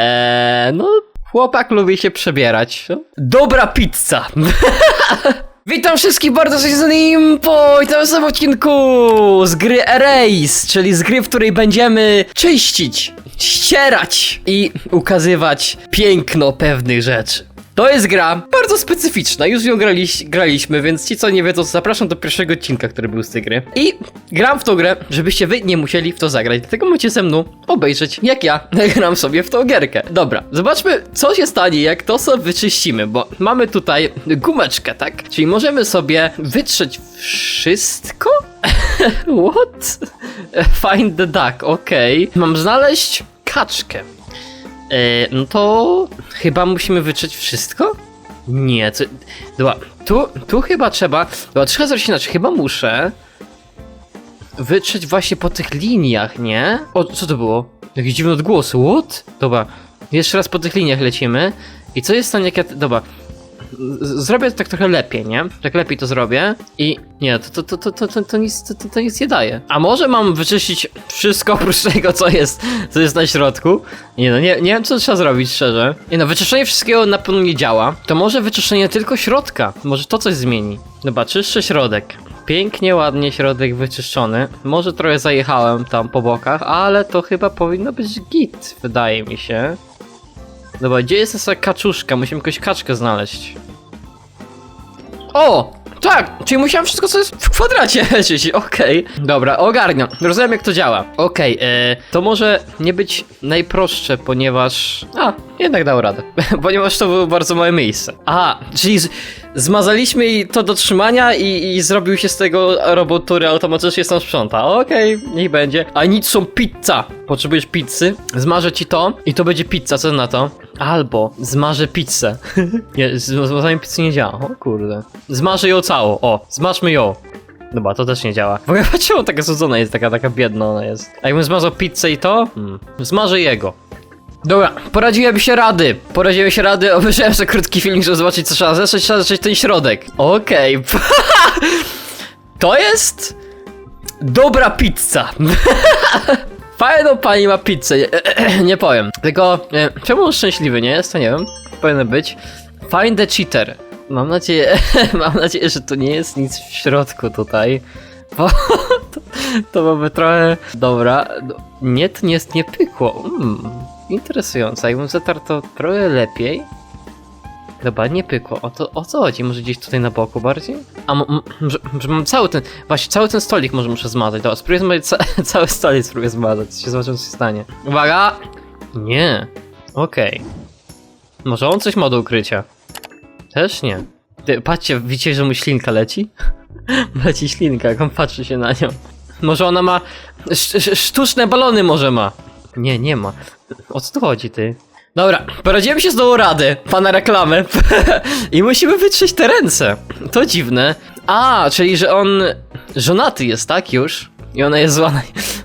Eee, no, chłopak lubi się przebierać. Dobra pizza! Witam wszystkich bardzo serdecznie Impo! Witam w odcinku z gry Erase, czyli z gry, w której będziemy czyścić, ścierać i ukazywać piękno pewnych rzeczy. To jest gra bardzo specyficzna, już ją graliś, graliśmy, więc ci co nie wiedzą, zapraszam do pierwszego odcinka, który był z tej gry. I gram w tą grę, żebyście wy nie musieli w to zagrać, dlatego możecie ze mną obejrzeć, jak ja gram sobie w tą gierkę. Dobra, zobaczmy, co się stanie, jak to sobie wyczyścimy, bo mamy tutaj gumeczkę, tak? Czyli możemy sobie wytrzeć wszystko? What? Find the duck, okej. Mam znaleźć kaczkę. E, no to chyba musimy wytrzeć wszystko? Nie, co... Dobra, tu, tu chyba trzeba... Dobra, trzeba zrobić inaczej, chyba muszę wytrzeć właśnie po tych liniach, nie? O, co to było? Jakieś dziwne odgłosy, what? Dobra, jeszcze raz po tych liniach lecimy. I co jest w stanie, jak ja... Dobra, zrobię tak trochę lepiej, nie? Tak lepiej to zrobię i nie, to, to, to, to, to, to, nic, to, to, to nic nie daje. A może mam wyczyścić wszystko oprócz tego, co jest, co jest na środku? Nie no, nie, nie wiem, co trzeba zrobić, szczerze. Nie no, wyczyszczenie wszystkiego na pewno nie działa. To może wyczyszczenie tylko środka. Może to coś zmieni. Dobra, czyszczę środek. Pięknie, ładnie środek wyczyszczony. Może trochę zajechałem tam po bokach, ale to chyba powinno być git, wydaje mi się. Dobra, gdzie jest esa kaczuszka? Musimy jakąś kaczkę znaleźć. O! Tak! Czyli musiałem wszystko co jest w kwadracie lecieć. Okej. Dobra, ogarniam. Rozumiem jak to działa. Okej, e, to może nie być najprostsze, ponieważ... A, jednak dał radę. ponieważ to było bardzo małe miejsce. Aha, czyli z, zmazaliśmy jej to do trzymania i, i zrobił się z tego robot, który automatycznie sam sprząta. Okej, niech będzie. A nic są pizza. Potrzebujesz pizzy, zmarzę ci to i to będzie pizza, co na to? Albo zmarzę pizzę. nie, z zmazaniem pizzy nie działa. O kurde. Zmarzę ją całą. O, zmarzmy ją. Dobra, to też nie działa. W ogóle czemu taka zudzona jest, taka, taka biedna ona jest. A jakbym zmazał pizzę i to? Hmm. Zmarzę jego. Dobra, poradziłem się rady. Poradziłem się rady, obejrzałem sobie krótki filmik, żeby zobaczyć co trzeba zeszeć, trzeba zeszeć ten środek. Okej. to jest... Dobra pizza. Fajną pani ma pizzę, nie, nie powiem. Tylko, e, czemu on szczęśliwy nie jest, to nie wiem. Powinien być. Find the cheater. Mam nadzieję, mam nadzieję, że to nie jest nic w środku tutaj. Bo to, to byłoby trochę... Dobra, no, nie, to nie jest, nie pykło. Mm, interesujące, jakbym zatarł to trochę lepiej. Dobra, nie pykło. O, to, o co chodzi? Może gdzieś tutaj na boku bardziej? A m- m- że, że mam cały ten. Właśnie, cały ten stolik może muszę zmazać. Dobra, spróbuję zmazać ca- cały stolik, spróbuję zmazać. Się zobaczymy, co się stanie. Uwaga! Nie. Okej. Może on coś ma do ukrycia? Też nie. Ty, patrzcie, widzicie, że mu ślinka leci? leci ślinka, jak on patrzy się na nią. Może ona ma. sz- sztuczne balony może ma. Nie, nie ma. O co tu chodzi, ty? Dobra, poradziłem się z tą rady, pana reklamy. I musimy wytrzeć te ręce. To dziwne. A, czyli że on żonaty jest, tak już? I ona jest zła. na-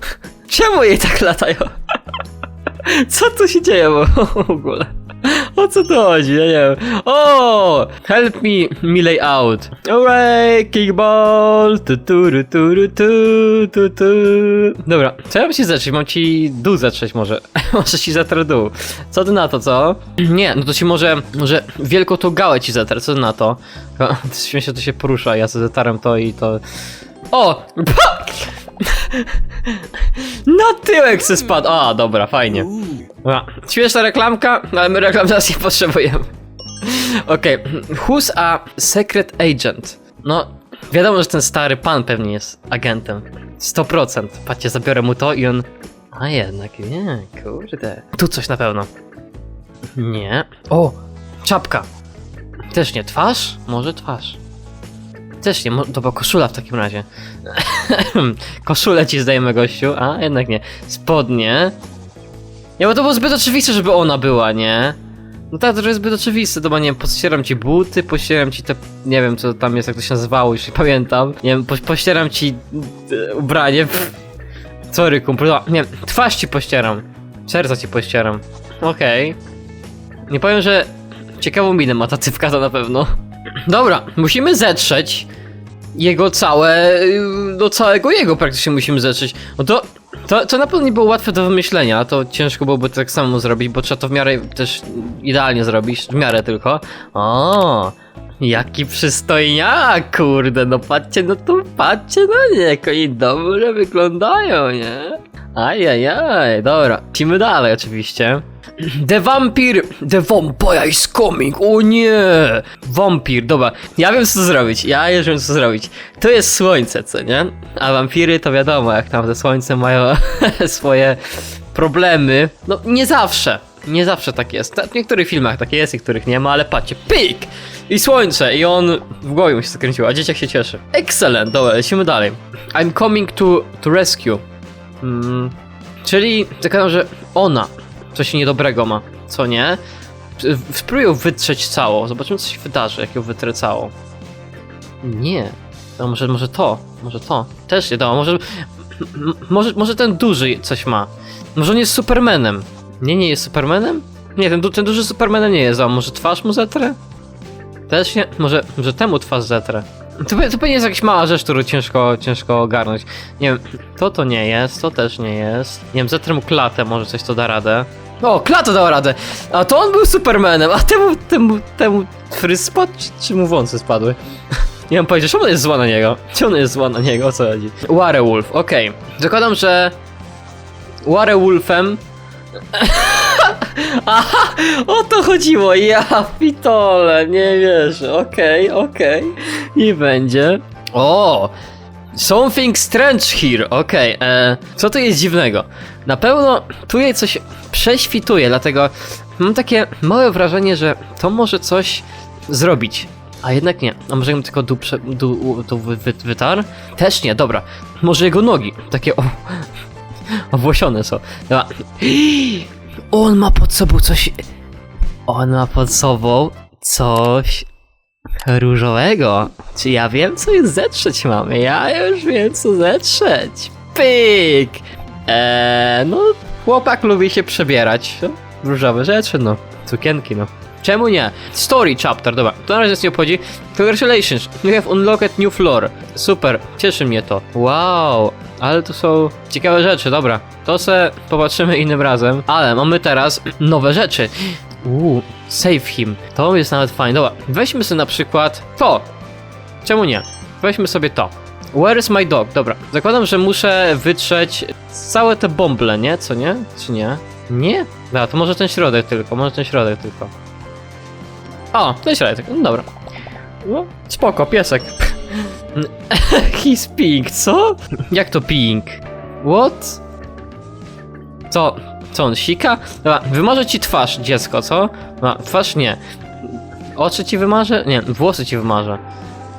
Czemu jej tak latają? Co tu się dzieje w ogóle? O co to chodzi? Ja nie wiem. O! Help me, me lay out. Alright, kickball. Tu, tu, tu, tu, tu, tu. Dobra, co ja mam ci zacząć? Mam ci dół zacząć może. może ci zatrę dół. Co ty na to, co? Nie, no to ci może, może wielką tą gałę ci zatrę, co ty na to? To Śmiesznie to się porusza, ja sobie zatarłem to i to... O! Na tyłek se spadł. A, dobra, fajnie. Dobra, Śmieszna reklamka, ale my reklam teraz nie potrzebujemy. Okej, who's a secret agent? No, wiadomo, że ten stary pan pewnie jest agentem. 100%. Patrzcie, zabiorę mu to i on... A jednak, nie, kurde. Tu coś na pewno. Nie. O, czapka. Też nie. Twarz? Może twarz. Też nie, mo- dobra, koszula w takim razie. Koszulę ci zdajemy, gościu, a jednak nie. Spodnie. Nie, bo to było zbyt oczywiste, żeby ona była, nie? No tak, to jest zbyt oczywiste, to bo nie wiem, pościeram ci buty, pościeram ci te, nie wiem co tam jest, jak to się nazywało, nie pamiętam. Nie wiem, po, pościeram ci e, ubranie, pff. Sorry, kumpel, no, nie twarz ci pościeram. Serca ci pościeram. Okej. Nie powiem, że ciekawą minę ma ta cyfka to na pewno. Dobra, musimy zetrzeć jego całe, do całego jego praktycznie musimy zetrzeć. No to To, to na pewno nie było łatwe do wymyślenia, to ciężko byłoby tak samo zrobić, bo trzeba to w miarę też idealnie zrobić, w miarę tylko. O, jaki przystojniak, kurde, no patrzcie, no to patrzcie na nie, jak oni dobrze wyglądają, nie? Ajajaj, dobra, lecimy dalej oczywiście. The Vampire, The Vampire is coming, o nie! Wampir, dobra, ja wiem co zrobić, ja już wiem co zrobić. To jest słońce, co nie? A wampiry to wiadomo, jak tam te słońce mają swoje problemy. No nie zawsze, nie zawsze tak jest. W niektórych filmach tak jest, niektórych nie ma, ale patrzcie, pyk! I słońce, i on w głowie mu się zakręciło, a dzieciak się cieszy. Excellent, dobra, lecimy dalej. I'm coming to, to rescue. Mm, czyli zakładam, że ona coś niedobrego ma, co nie? Spróbuj ją wytrzeć cało, zobaczymy co się wydarzy, jak ją wytrę całą. Nie. No może, może to, może to. Też nie dało, może, może, może ten duży coś ma. Może on jest Supermanem. Nie, nie jest Supermanem? Nie, ten, ten duży Supermanem nie jest, a może twarz mu zetrę? Też nie, może, może temu twarz zetrę. To, to pewnie jest jakaś mała rzecz, którą ciężko, ciężko ogarnąć. Nie wiem, to to nie jest, to też nie jest. Nie wiem, zetrę mu klatę, może coś to da radę. O, klata dała radę! A to on był Supermanem, a temu, temu, temu fryz czy, czy mu wąsy spadły? Nie mam pojęcia, czemu ona jest zła na niego? Czemu ona jest zła na niego, o co chodzi? Werewolf, okej. Zakładam, że... Werewolfem... Aha, o to chodziło, ja pitole, nie wierzę, okej, okej, nie będzie. O, something strange here, okej, e, co tu jest dziwnego? Na pewno tu jej coś prześwituje, dlatego mam takie małe wrażenie, że to może coś zrobić. A jednak nie. A może ją tylko dół, prze, wy, wy, wytarł? Też nie, dobra. Może jego nogi. Takie o... Owłosione są. Dobra. On ma pod sobą coś... On ma pod sobą coś... Różowego. Czy ja wiem, co jest zetrzeć mamy? Ja już wiem, co zetrzeć. Pyk! Eee, no, chłopak lubi się przebierać. No, różowe rzeczy, no. Cukienki, no. Czemu nie? Story chapter, dobra. To na razie nie obchodzi. Congratulations, you have unlocked new floor. Super, cieszy mnie to. Wow, ale to są ciekawe rzeczy, dobra. To se popatrzymy innym razem. Ale mamy teraz nowe rzeczy. Uuu, save him. To jest nawet fajne. Dobra, weźmy sobie na przykład to. Czemu nie? Weźmy sobie to. Where is my dog? Dobra, zakładam, że muszę wytrzeć całe te bąble, nie? Co nie? Czy nie? Nie? Dobra, to może ten środek tylko, może ten środek tylko. O, ten środek, no dobra. No, spoko, piesek. He's pink, co? Jak to pink? What? Co? Co on sika? Dobra, wymarzę ci twarz, dziecko, co? No, twarz nie. Oczy ci wymarzę? Nie, włosy ci wymarzę.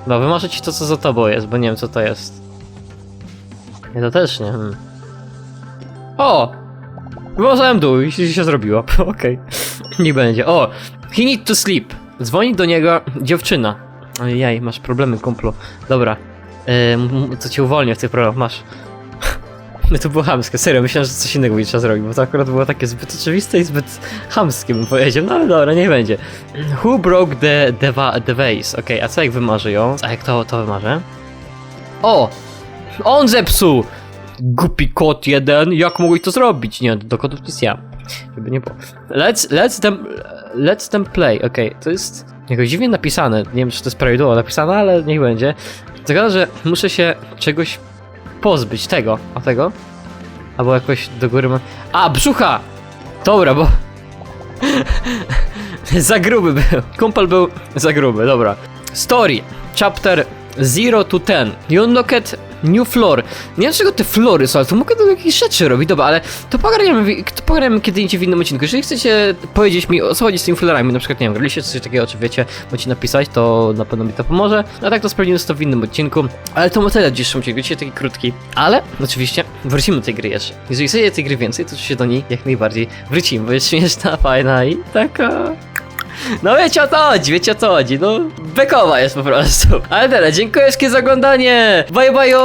No, wymarzę ci to, co za tobą jest, bo nie wiem, co to jest. Nie, to też nie. Hmm. O! Wymarzałem dół i się, zrobiło. Okej. Nie będzie. O! He need to sleep. Dzwoni do niego dziewczyna. Ojej, masz problemy, kumplu. Dobra. Yy, to cię uwolnię w tych problemach, masz. No to było chamskie, serio, myślałem, że coś innego będzie trzeba zrobić, bo to akurat było takie zbyt oczywiste i zbyt chamskie bym powiedział, no ale dobra, niech będzie. Who broke the, the, the? Okej, a co jak wymarzy ją? A jak to, to wymarzę? O! On zepsuł! Głupi kot jeden, jak mogłeś to zrobić? Nie, do kotów to jest ja. Żeby nie było. Let's, let's them, let's them play, okej, to jest jakoś dziwnie napisane, nie wiem czy to jest prawidłowo napisane, ale niech będzie. Zakładam, że muszę się czegoś pozbyć, tego, a tego? Albo jakoś do góry ma... A, brzucha! Dobra, bo... za gruby był. Kumpel był za gruby, dobra. Story, chapter 0 to 10. You new floor. Nie wiem czego te flory są, ale to mogę do jakichś rzeczy robić, dobra, ale to pogadamy, w- to pogadamy kiedy indziej w innym odcinku. Jeżeli chcecie powiedzieć mi o co chodzi z tymi florami, na przykład, nie wiem, graliście coś takiego, czy wiecie, możecie napisać, to na pewno mi to pomoże. A tak to sprawdzimy to w innym odcinku. Ale to tyle w dzisiejszym odcinku, dzisiaj taki krótki. Ale oczywiście wrócimy do tej gry jeszcze. Jeżeli chcecie tej gry więcej, to się do niej jak najbardziej wrócimy, bo jest śmieszna, fajna i taka... No wiecie o co chodzi, wiecie o co chodzi, no bekowa jest po prostu. Ale tyle, dziękuję wszystkim za oglądanie, bye bye!